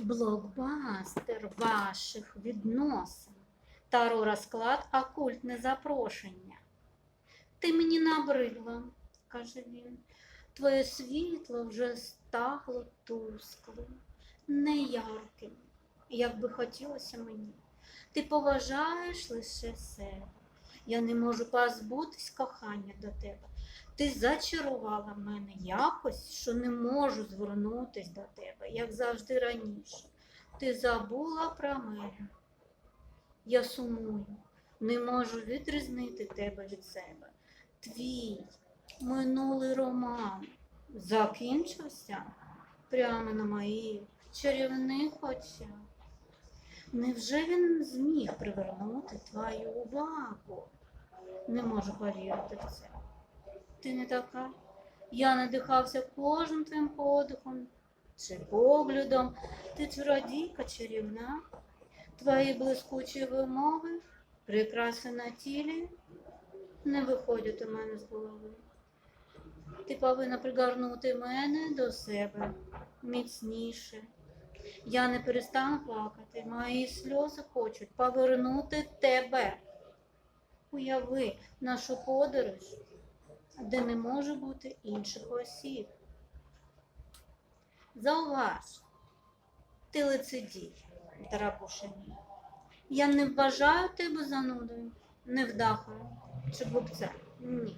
блокбастер ваших відносин. Таро розклад окультне запрошення. Ти мені набридла, каже він. Твоє світло вже стало тусклим, неярким, як би хотілося мені. Ти поважаєш лише себе. Я не можу позбутись кохання до тебе. Ти зачарувала мене якось, що не можу звернутись до тебе, як завжди раніше. Ти забула про мене. Я сумую, не можу відрізнити тебе від себе. Твій минулий роман закінчився прямо на моїх чарівних очах. Невже він зміг привернути твою увагу? Не можу повірити в це. Ти не така. Я надихався кожним твоїм подихом чи поглядом. Ти чародійка чарівна. Твої блискучі вимови, прикраси на тілі не виходять у мене з голови. Ти повинна пригорнути мене до себе міцніше. Я не перестану плакати. Мої сльози хочуть повернути тебе. Уяви нашу подорож, де не може бути інших осіб. Зауваж, ти лицедій, Тарабушині. Я не вважаю тебе занудою, невдахою чи глупцем. Ні.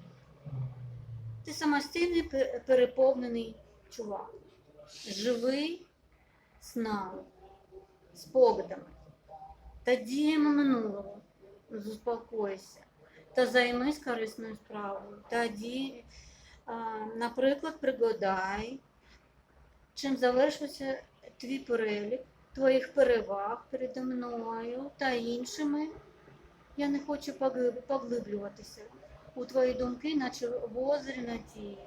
Ти самостійний переповнений чувак. Живий снами, спогадами та діями минулого. Заспокойся та займись корисною справою. Тоді, наприклад, пригадай, чим завершився твій перелік, твоїх переваг переді мною та іншими. Я не хочу поглиблюватися у твої думки, наче в озері надії,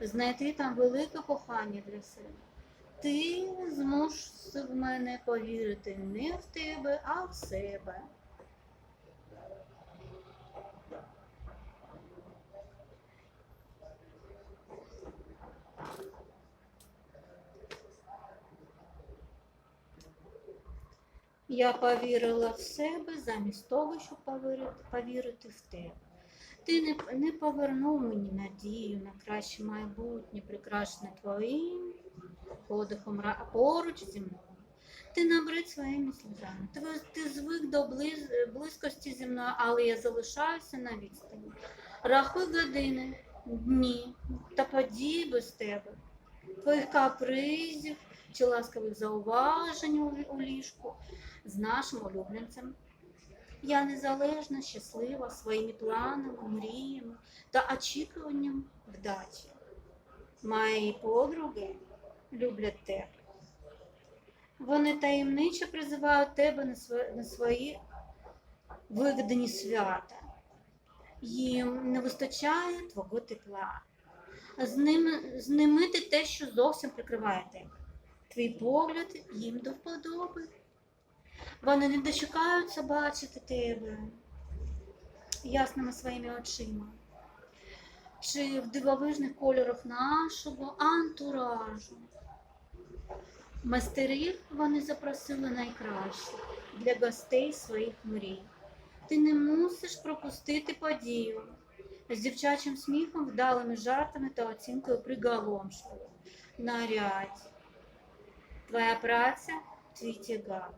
знайти там велике кохання для себе. Ти змусив мене повірити не в тебе, а в себе. Я повірила в себе замість того, щоб повірити, повірити в тебе. Ти не, не повернув мені надію на краще майбутнє, прикрашене твоїм подихом поруч зі мною. Ти набрид своїми сльозами. Ти, ти звик до близ, близькості зі мною, але я залишаюся на відстані. Рахуй години, дні та події без тебе, твоїх капризів чи ласкавих зауважень у, ліжку з нашим улюбленцем. Я незалежна, щаслива своїми планами, мріями та очікуванням вдачі. Мої подруги люблять тебе. Вони таємниче призивають тебе на свої, вигадані свята. Їм не вистачає твого тепла. З ними, з ними ти те, що зовсім прикриває тебе. Твій погляд їм до вподоби. Вони не дочекаються бачити тебе ясними своїми очима. Чи в дивовижних кольорах нашого антуражу. Мастерів вони запросили найкращих для гостей своїх мрій. Ти не мусиш пропустити подію з дівчачим сміхом, вдалими жартами та оцінкою приголомшливо. Нарядь. Твоя праця твій тягар.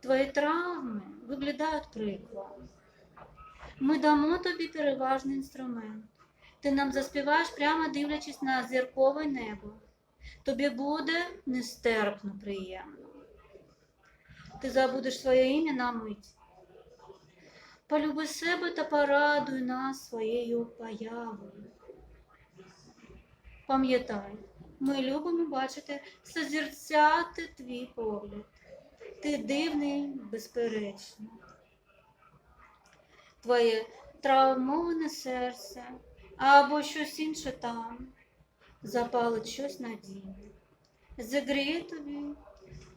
Твої травми виглядають прикладом. Ми дамо тобі переважний інструмент. Ти нам заспіваєш прямо дивлячись на зіркове небо. Тобі буде нестерпно приємно. Ти забудеш своє ім'я на мить. Полюби себе та порадуй нас своєю появою. Пам'ятай, ми любимо бачити, созерцяти твій погляд. Ти дивний, безперечно. Твоє травмоване серце або щось інше там запалить щось надійне. Загріє тобі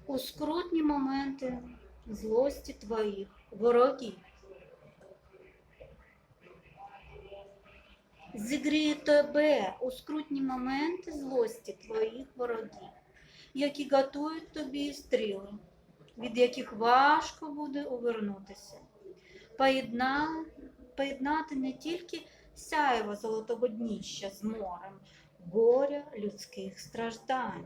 у скрутні моменти злості твоїх ворогів. Зігріє тебе у скрутні моменти злості твоїх ворогів. які готують тобі стріли, від яких важко буде увернутися. Поєдна... Поєднати не тільки сяєво золотого дніща з морем, горя людських страждань.